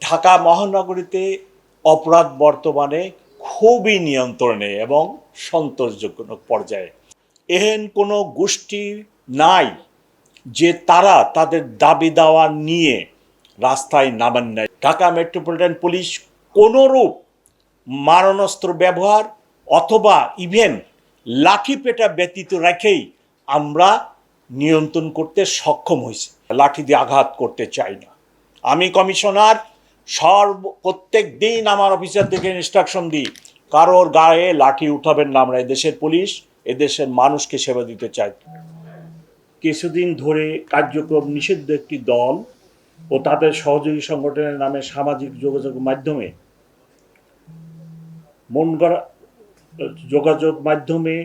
ঢাকা মহানগরীতে অপরাধ বর্তমানে খুবই নিয়ন্ত্রণে এবং সন্তোষজনক পর্যায়ে। এহেন কোনো গোষ্ঠী নাই যে তারা তাদের দাবি দাওয়া নিয়ে রাস্তায় নামেন নাই। ঢাকা মেট্রোপলিটন পুলিশ কোনোরূপ মারণাস্ত্র ব্যবহার অথবা ইভেন লাঠি পেটা ব্যতীত রেখেই আমরা নিয়ন্ত্রণ করতে সক্ষম হয়েছি। লাঠি দিয়ে আঘাত করতে চাই না। আমি কমিশনার সর্ব, প্রত্যেক দিন আমার অফিসারদেরকে ইনস্ট্রাকশন দিই, কারোর গায়ে লাঠি উঠাবেন না আমরা, এদেশের পুলিশ এদেশের মানুষকে সেবা দিতে চাই কিছুদিন ধরে কার্যক্রম নিষিদ্ধ একটি দল ও তাদের সহযোগী সংগঠনের নামে সামাজিক যোগাযোগ মাধ্যমে, মন যোগাযোগ মাধ্যমে,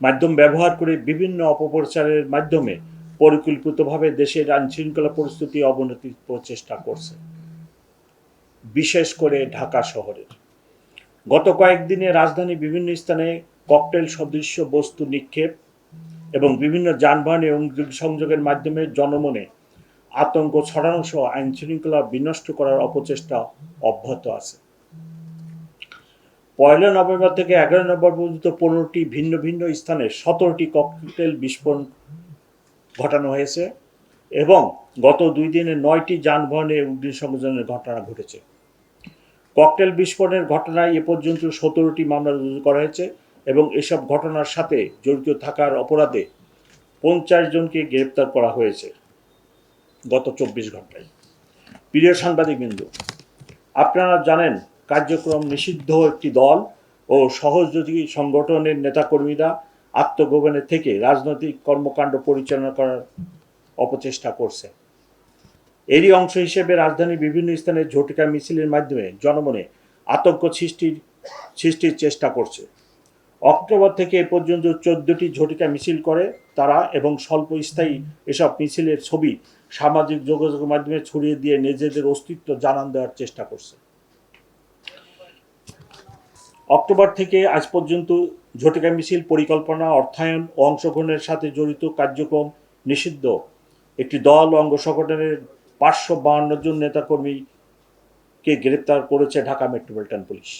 মাধ্যম ব্যবহার করে বিভিন্ন অপপ্রচারের মাধ্যমে পরিকল্পিতভাবে দেশের আইন শৃঙ্খলা পরিস্থিতি অবনতির প্রচেষ্টা করছে। বিশেষ করে ঢাকা শহরের। গত কয়েকদিনে রাজধানী বিভিন্ন স্থানে ককটেল সদৃশ্য বস্তু নিক্ষেপ এবং বিভিন্ন যানবাহনে সংযোগের মাধ্যমে জনমনে আতঙ্ক ছড়ানো সহ আইন শৃঙ্খলা বিনষ্ট করার অপচেষ্টা অব্যাহত আছে। পয়লা নভেম্বর থেকে এগারো নভেম্বর পর্যন্ত পনেরোটি ভিন্ন ভিন্ন স্থানে সতেরোটি ককটেল বিস্ফোরণ ঘটানো হয়েছে এবং গত দুই দিনে নয়টি যানবাহনে অগ্নিসংযোজনের ঘটনা ঘটেছে। ককটেল বিস্ফোরণের ঘটনায় এ পর্যন্ত সতেরোটি মামলা রুজু করা হয়েছে এবং এসব ঘটনার সাথে জড়িত থাকার অপরাধে পঞ্চাশ জনকে গ্রেপ্তার করা হয়েছে গত চব্বিশ ঘন্টায়। প্রিয় সাংবাদিক সাংবাদিকবৃন্দ, আপনারা জানেন কার্যক্রম নিষিদ্ধ একটি দল ও সহযোগী সংগঠনের নেতাকর্মীরা আত্মগোপনে থেকে রাজনৈতিক কর্মকাণ্ড পরিচালনা করার অপচেষ্টা করছে এরই অংশ হিসেবে রাজধানীর বিভিন্ন স্থানে ঝটিকা মিছিলের মাধ্যমে জনমনে আতঙ্ক সৃষ্টির সৃষ্টির চেষ্টা করছে। অক্টোবর থেকে এ পর্যন্ত চোদ্দটি ঝটিকা মিছিল করে তারা এবং স্বল্পস্থায়ী এসব মিছিলের ছবি সামাজিক যোগাযোগের মাধ্যমে ছড়িয়ে দিয়ে নিজেদের অস্তিত্ব জানান দেওয়ার চেষ্টা করছে। অক্টোবর থেকে আজ পর্যন্ত ঝটিকা মিছিল পরিকল্পনা, অর্থায়ন ও অংশগ্রহণের সাথে জড়িত কার্যক্রম নিষিদ্ধ। একটি দল অঙ্গ সংগঠনের পাঁচশো বাহান্ন জন নেতাকর্মীকে গ্রেপ্তার করেছে ঢাকা মেট্রোপলিটন পুলিশ।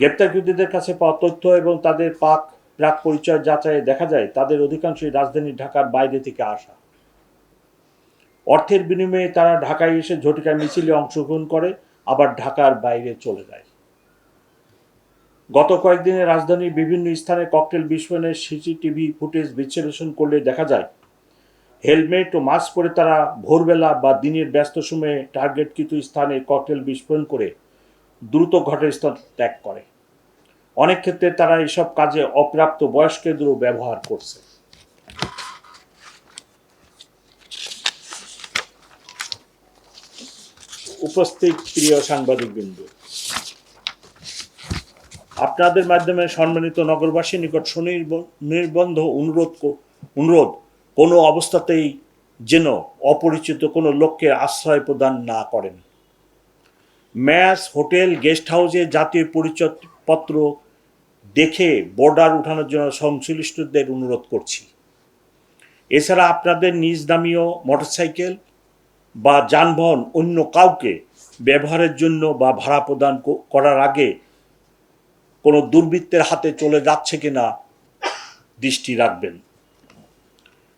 গ্রেপ্তারকৃতদের কাছে পাওয়া তথ্য এবং তাদের পাক প্রাক পরিচয় যাচাইয়ে দেখা যায়, তাদের অধিকাংশই রাজধানী ঢাকার বাইরে থেকে আসা। অর্থের বিনিময়ে তারা ঢাকায় এসে ঝটিকা মিছিলে অংশগ্রহণ করে, আবার ঢাকার বাইরে চলে যায়। গত কয়েকদিনে রাজধানীর বিভিন্ন স্থানে ককটেল বিস্ফোরণের সিসিটিভি ফুটেজ বিশ্লেষণ করলে দেখা যায় হেলমেট ও মাস্ক পরে তারা ভোরবেলা বা দিনের ব্যস্ত সময়ে টার্গেটকৃত স্থানে ককটেল বিস্ফোরণ করে দ্রুত ঘটনাস্থল ত্যাগ করে। অনেক ক্ষেত্রে তারা এসব কাজে অপ্রাপ্ত বয়স্কদেরও ব্যবহার করছে। উপস্থিত প্রিয় সাংবাদিকবৃন্দ, আপনাদের মাধ্যমে সম্মানিত নগরবাসীর নিকট নির্বন্ধ অনুরোধ অনুরোধ কোনো অবস্থাতেই যেন অপরিচিত কোনো লোককে আশ্রয় প্রদান না করেন। ম্যাচ হোটেল গেস্ট হাউসে জাতীয় পরিচয়পত্র দেখে বর্ডার উঠানোর জন্য সংশ্লিষ্টদের অনুরোধ করছি। এছাড়া আপনাদের নিজ দামীয় মোটরসাইকেল বা যানবাহন অন্য কাউকে ব্যবহারের জন্য বা ভাড়া প্রদান করার আগে কোনো দুর্বৃত্তের হাতে চলে যাচ্ছে কিনা দৃষ্টি রাখবেন।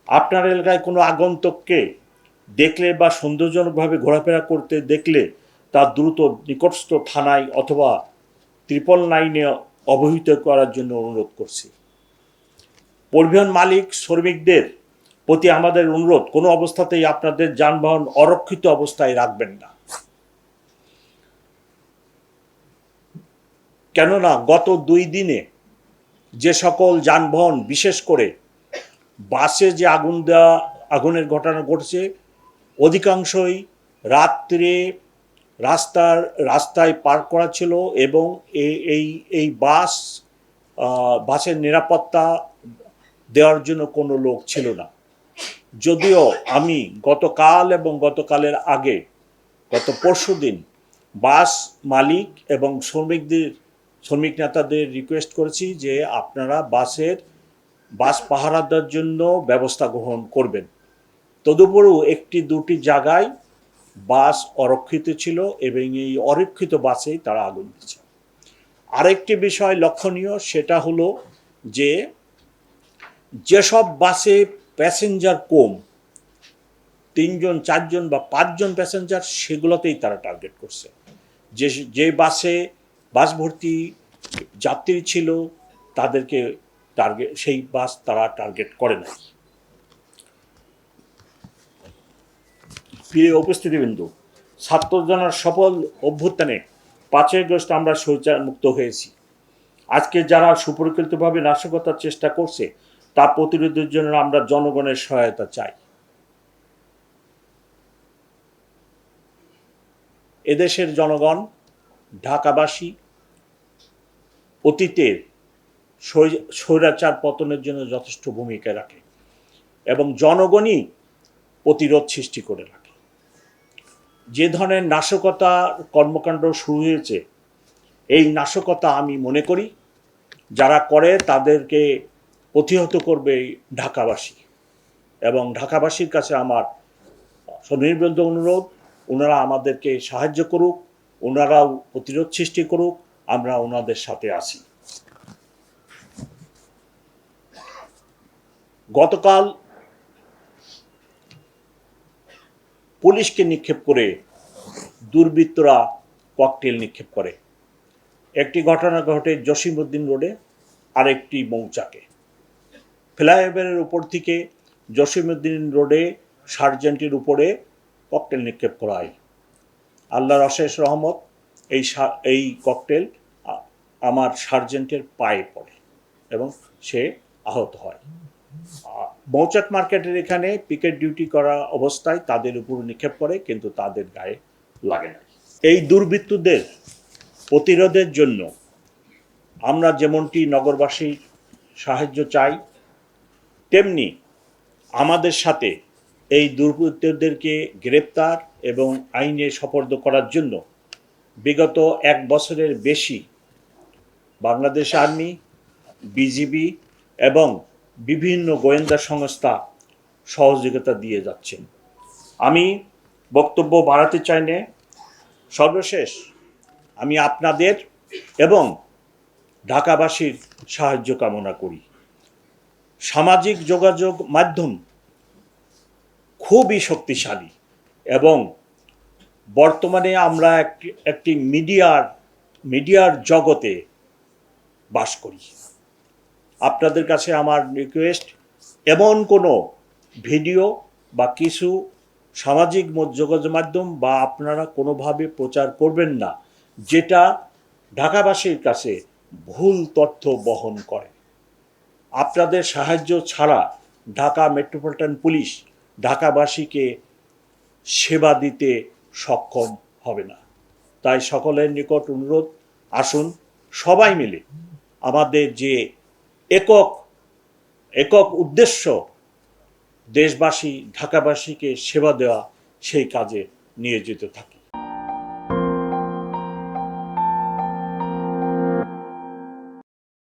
আপনার এলাকায় কোনো আগন্তককে দেখলে বা সন্দেহজনকভাবে ঘোরাফেরা করতে দেখলে তা দ্রুত নিকটস্থ থানায় অথবা ত্রিপল নাইনে অবহিত করার জন্য অনুরোধ করছি। পরিবহন মালিক, শ্রমিকদের প্রতি আমাদের অনুরোধ, কোনো অবস্থাতেই আপনাদের যানবাহন অরক্ষিত অবস্থায় রাখবেন না। কেননা গত দুই দিনে যে সকল যানবাহন, বিশেষ করে বাসে যে আগুন দেওয়া আগুনের ঘটনা ঘটছে, অধিকাংশই রাত্রে রাস্তার, রাস্তায় পার করা ছিল এবং এই এই এই বাস বাসের নিরাপত্তা দেওয়ার জন্য কোনো লোক ছিল না। যদিও আমি গতকাল এবং গতকালের আগে, গত পরশু দিন বাস মালিক এবং শ্রমিকদের, শ্রমিক নেতাদের রিকোয়েস্ট করেছি যে আপনারা বাসের বাস পাহারা দেওয়ার জন্য ব্যবস্থা গ্রহণ করবেন। তদুপরিও একটি দুটি জায়গায় বাস অরক্ষিত ছিল এবং এই অরক্ষিত বাসেই তারা আগুন দিচ্ছে আরেকটি বিষয় লক্ষণীয় সেটা হলো যে যেসব বাসে প্যাসেঞ্জার কম, তিনজন, চারজন বা পাঁচজন প্যাসেঞ্জার, সেগুলোতেই তারা টার্গেট করছে। যে যে বাসে বাস ভর্তি যাত্রী ছিল, তাদেরকে টার্গেট সেই বাস তারা টার্গেট করে না প্রিয় উপস্থিতিবৃন্দ, ছাত্রজনের সফল অভ্যুত্থানে পাঁচই আগস্ট আমরা শৌচার মুক্ত হয়েছি। আজকে যারা সুপরিকল্পিতভাবে নাশকতার চেষ্টা করছে তা প্রতিরোধের জন্য আমরা জনগণের সহায়তা চাই। এদেশের জনগণ, ঢাকাবাসী, অতীতের স্বৈরাচার পতনের জন্য যথেষ্ট ভূমিকা রাখে এবং জনগণই প্রতিরোধ সৃষ্টি করে রাখে। যে ধরনের নাশকতা কর্মকাণ্ড শুরু হয়েছে, এই নাশকতা আমি মনে করি যারা করে তাদেরকে প্রতিহত করবে ঢাকাবাসী এবং ঢাকাবাসীর কাছে আমার স্বনির্বন্ধ অনুরোধ, ওনারা আমাদেরকে সাহায্য করুক, ওনারাও প্রতিরোধ সৃষ্টি করুক, আমরা ওনাদের সাথে আছি। গতকাল পুলিশকে নিক্ষেপ করে দুর্বৃত্তরা ককটেল নিক্ষেপ করে। একটি ঘটনা ঘটে জসিমউদ্দিন রোডে, আরেকটি মৌচাকে। ফ্লাইওভারের উপর থেকে জসিমউদ্দিন রোডে সার্জেন্টের উপরে ককটেল নিক্ষেপ করা হয়। আল্লাহর অশেষ রহমত, এই এই ককটেল আমার সার্জেন্টের পায়ে পড়ে এবং সে আহত হয়। মৌচাক মার্কেটের এখানে পিকেট ডিউটি করা অবস্থায় তাদের উপর নিক্ষেপ করে, কিন্তু তাদের গায়ে লাগে না। এই দুর্বৃত্তদের প্রতিরোধের জন্য আমরা যেমনটি নগরবাসীর সাহায্য চাই, তেমনি আমাদের সাথে এই দুর্বৃত্তদেরকে গ্রেপ্তার এবং আইনে সপর্দ করার জন্য বিগত এক বছরের বেশি বাংলাদেশ আর্মি, বিজিবি এবং বিভিন্ন গোয়েন্দা সংস্থা সহযোগিতা দিয়ে যাচ্ছেন। আমি বক্তব্য বাড়াতে চাই না। সর্বশেষ আমি আপনাদের এবং ঢাকাবাসীর সাহায্য কামনা করি। সামাজিক যোগাযোগ মাধ্যম খুবই শক্তিশালী এবং বর্তমানে আমরা একটি একটি মিডিয়ার মিডিয়ার জগতে বাস করি। আপনাদের কাছে আমার রিকোয়েস্ট এমন কোনো ভিডিও বা কিছু সামাজিক যোগাযোগ মাধ্যম বা আপনারা কোনোভাবে প্রচার করবেন না, যেটা ঢাকাবাসীর কাছে ভুল তথ্য বহন করে। আপনাদের সাহায্য ছাড়া ঢাকা মেট্রোপলিটন পুলিশ ঢাকাবাসীকে সেবা দিতে সক্ষম হবে না। তাই সকলের নিকট অনুরোধ, আসুন সবাই মিলে আমাদের যে একক একক উদ্দেশ্য দেশবাসী ঢাকাবাসীকে সেবা দেওয়া সেই কাজে নিয়োজিত থাকি।